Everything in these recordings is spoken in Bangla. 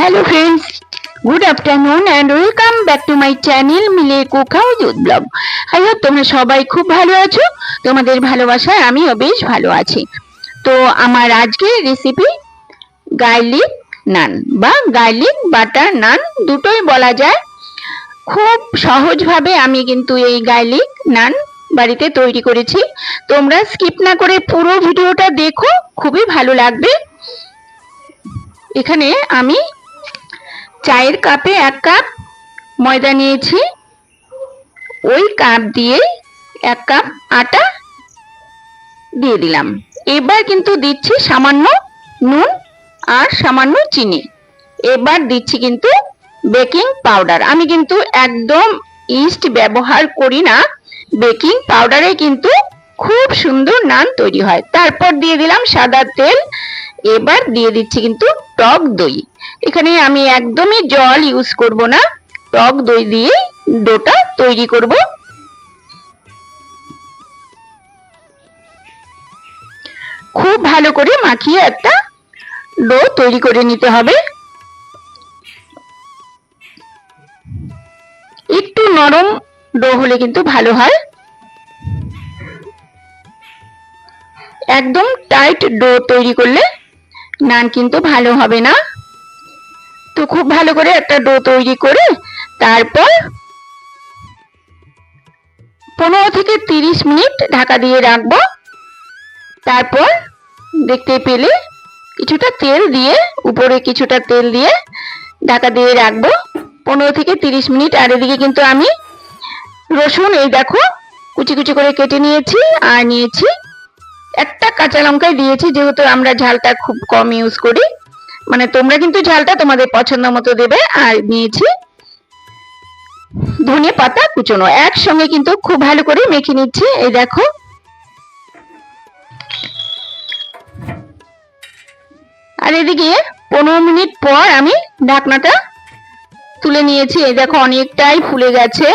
Hello friends good afternoon and welcome back to my channel মিলে কুকাও জুত ব্লগ আই হোপ তোমরা সবাই খুব ভালো আছো, তোমাদের ভালোবাসায় আমিও বেশ ভালো আছি। তো আমার আজকের রেসিপি গার্লিক নান বা গার্লিক বাটার নান দুটোই বলা যায়। খুব সহজভাবে আমি কিন্তু এই গার্লিক নান বাড়িতে তৈরি করেছি। তোমরা স্কিপ না করে পুরো ভিডিওটা দেখো, খুবই ভালো লাগবে। এখানে আমি চায়ের কাপে এক কাপ ময়দা নিয়েছি। ওই কাপ দিয়ে এক কাপ আটা দিয়ে দিলাম। এবার কিন্তু দিচ্ছি সামান্য নুন আর সামান্য চিনি। এবার দিচ্ছি কিন্তু বেকিং পাউডার। আমি কিন্তু একদম ইস্ট ব্যবহার করি না। বেকিং পাউডারে কিন্তু খুব সুন্দর নান তৈরি হয়। তারপর দিয়ে দিলাম সাদা তেল। এবার দিয়ে দিচ্ছি কিন্তু টক দই। এখানে আমি একদমই জল ইউজ করব না। টক দই দিয়ে ডোটা তৈরি করব। খুব ভালো করে মাখিয়ে একটা ডো তৈরি করে নিতে হবে। একটু নরম ডো হলে কিন্তু ভালো হয়। একদম টাইট ডো তৈরি করলে নান কিন্তু ভালো হবে না। তো খুব ভালো করে একটা ডো তৈরি করে তারপর পনেরো থেকে তিরিশ মিনিট ঢাকা দিয়ে রাখব। তারপর দেখতে পেলে কিছুটা তেল দিয়ে, উপরে কিছুটা তেল দিয়ে ঢাকা দিয়ে রাখব। পনেরো থেকে তিরিশ মিনিট আর এদিকে কিন্তু আমি রসুন এই দেখো কুচি কুচি করে কেটে নিয়েছি আর নিয়েছি। একটা কাঁচা লঙ্কাই দিয়েছি, যেহেতু আমরা ঝালটা খুব কম ইউজ করি। মানে তোমরা কিন্তু ঝালটা তোমাদের পছন্দ মতো দেবে, আর নিয়েছি ধনে পাতা কুচনো। একসঙ্গে কিন্তু খুব ভালো করে মেখে নিচ্ছি, এই দেখো। আর এদিকে পনেরো মিনিট পর আমি ঢাকনাটা তুলে নিয়েছি, এই দেখো অনেকটাই ফুলে গেছে।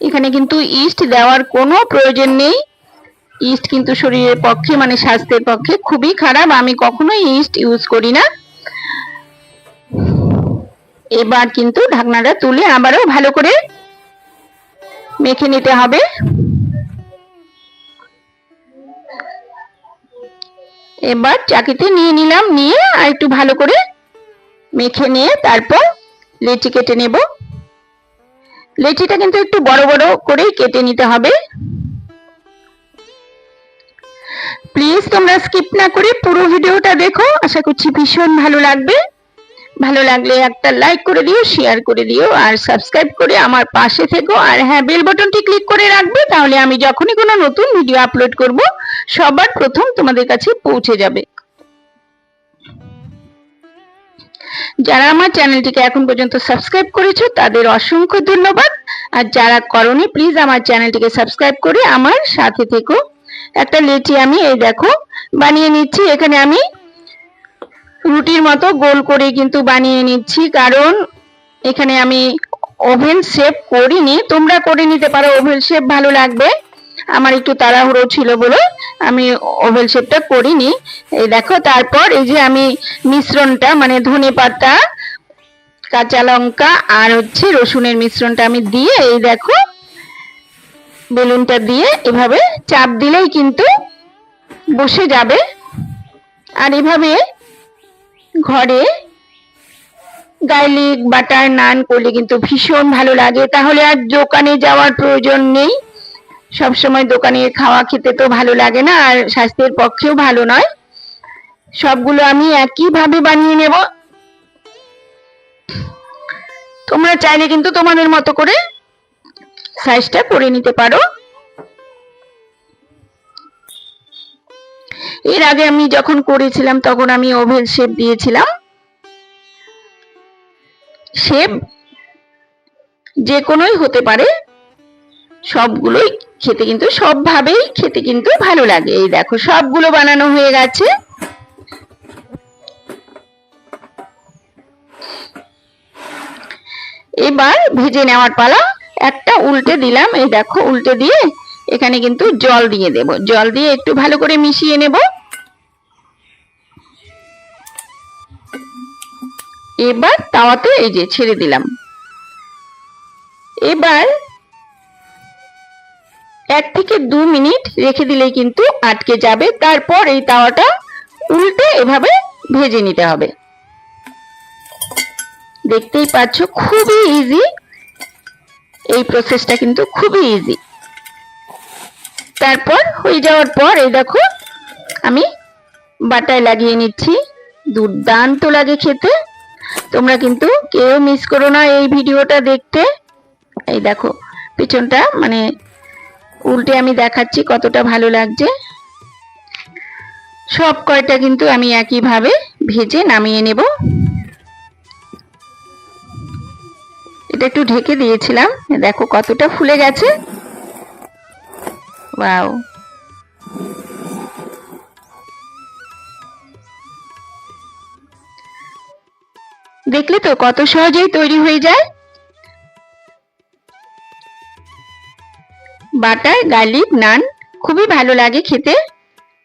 এখানে কিন্তু ইস্ট দেওয়ার কোনো প্রয়োজন নেই। ইস্ট কিন্তু শরীরের পক্ষে মানে স্বাস্থ্যের পক্ষে খুবই খারাপ। আমি কখনোই ইস্ট ইউজ করি না। এবার কিন্তু ঢাকনাটা তুলে আবারও ভালো করে মেখে নিতে হবে। এবার চাকিতে নিয়ে নিলাম, নিয়ে আর একটু ভালো করে মেখে নিয়ে তারপর লেচি কেটে নেব। লেচিটা কিন্তু একটু বড় বড় করেই কেটে নিতে হবে। প্লিজ তোমরা স্কিপ না করে পুরো ভিডিওটা দেখো। আশা করছি ভীষণ ভালো লাগবে। ভালো লাগলে একটা লাইক করে দিও শেয়ার করে দিও, আর সাবস্ক্রাইব করে আমার পাশে থেকো। আর হ্যাঁ বেল বাটনটি ক্লিক করে রাখবে, তাহলে আমি যখনই কোনো নতুন ভিডিও আপলোড করব, সবার প্রথম তোমাদের কাছে পৌঁছে যাবে। যারা আমার চ্যানেলটিকে এখন পর্যন্ত সাবস্ক্রাইব করেছ, তাদের অসংখ্য ধন্যবাদ। আর যারা করনি প্লিজ আমার চ্যানেলটিকে সাবস্ক্রাইব করে আমার সাথে থেকো। একটা লেচি আমি এই দেখো বানিয়ে নিচ্ছি। এখানে আমি রুটির মতো গোল করে কিন্তু বানিয়ে নিচ্ছি, কারণ এখানে আমি ওভেন শেপ করিনি। তোমরা করে নিতে পারো, ওভেন শেপ ভালো লাগবে। আমার একটু তাড়াহুড়ো ছিল বলে আমি ওভেল শেপটা করিনি। এই দেখো, তারপর এই যে আমি মিশ্রণটা মানে ধনে পাতা, কাঁচা লঙ্কা আর হচ্ছে রসুনের মিশ্রণটা আমি দিয়ে এই দেখো বেলুনটা দিয়ে এভাবে চাপ দিলেই কিন্তু বসে যাবে। আর এভাবে ঘরে গার্লিক বাটার নান করলে কিন্তু ভীষণ ভালো লাগে। তাহলে আর দোকানে যাওয়ার প্রয়োজন নেই। সবসময় দোকানে খাওয়া খেতে তো ভালো লাগে না, আর স্বাস্থ্যের পক্ষেও ভালো নয়। সবগুলো আমি একইভাবে বানিয়ে নেব। তোমরা চাইলে কিন্তু তোমাদের মতো করে সাইজটা করে নিতে পারো। এর আগে আমি যখন করেছিলাম, তখন আমি ওভেল শেপ দিয়েছিলাম। শেপ যে কোনোই হতে পারে, সবগুলোই খেতে কিন্তু, সবভাবেই খেতে কিন্তু ভালো লাগে। এই দেখো, সবগুলো বানানো হয়ে গেছে। এবার ভেজে নেওয়ার পালা। একটা উল্টে দিলাম, এই দেখো উল্টে দিয়ে এখানে কিন্তু জল দিয়ে দেব। জল দিয়ে একটু ভালো করে মিশিয়ে নেব। এবার তাওয়াতে এই যে ছেড়ে দিলাম। এবার এক থেকে দু মিনিট রেখে দিলেই কিন্তু আটকে যাবে। তারপর এই তাওয়াটা উল্টে এভাবে ভেজে নিতে হবে। দেখতেই পাচ্ছ, খুবই ইজি এই প্রসেসটা কিন্তু খুবই ইজি তারপর হয়ে যাওয়ার পর এই দেখো, আমি বাটায় লাগিয়ে নিচ্ছি। দুর্দান্ত লাগে খেতে। তোমরা কিন্তু কেউ মিস করো না এই ভিডিওটা দেখতে। এই দেখো, পিছনটা মানে উল্টে আমি দেখাচ্ছি কতটা ভালো লাগছে। সব কয়টা কিন্তু আমি একইভাবে ভেজে নামিয়ে নেব। এটা একটু ঢেকে দিয়েছিলাম। দেখো কতটা ফুলে গেছে। ওয়াও। দেখলে তো কত সহজেই তৈরি হয়ে যায়। বাটার, গার্লিক, নান, খুবই ভালো লাগে খেতে।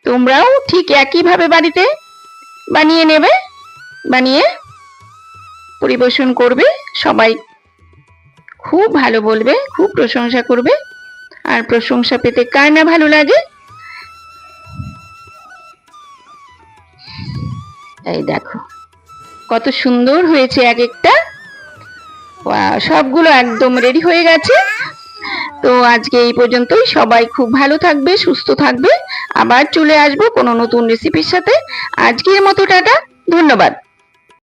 তোমরাও ঠিক একইভাবে বাড়িতে বানিয়ে নেবে, বানিয়ে পরিবেশন করবে সবাই। খুব ভালো বলবে, খুব প্রশংসা করবে। আর প্রশংসা পেতে কার না ভালো লাগে? এই দেখো, কত সুন্দর হয়েছে এক একটা। সবগুলো একদম রেডি হয়ে গেছে। তো আজকে এই পর্যন্তই। সবাই খুব ভালো থাকবে, সুস্থ থাকবে। আবার চলে আসব কোনো নতুন রেসিপির সাথে। আজকের মতো টাটা, ধন্যবাদ।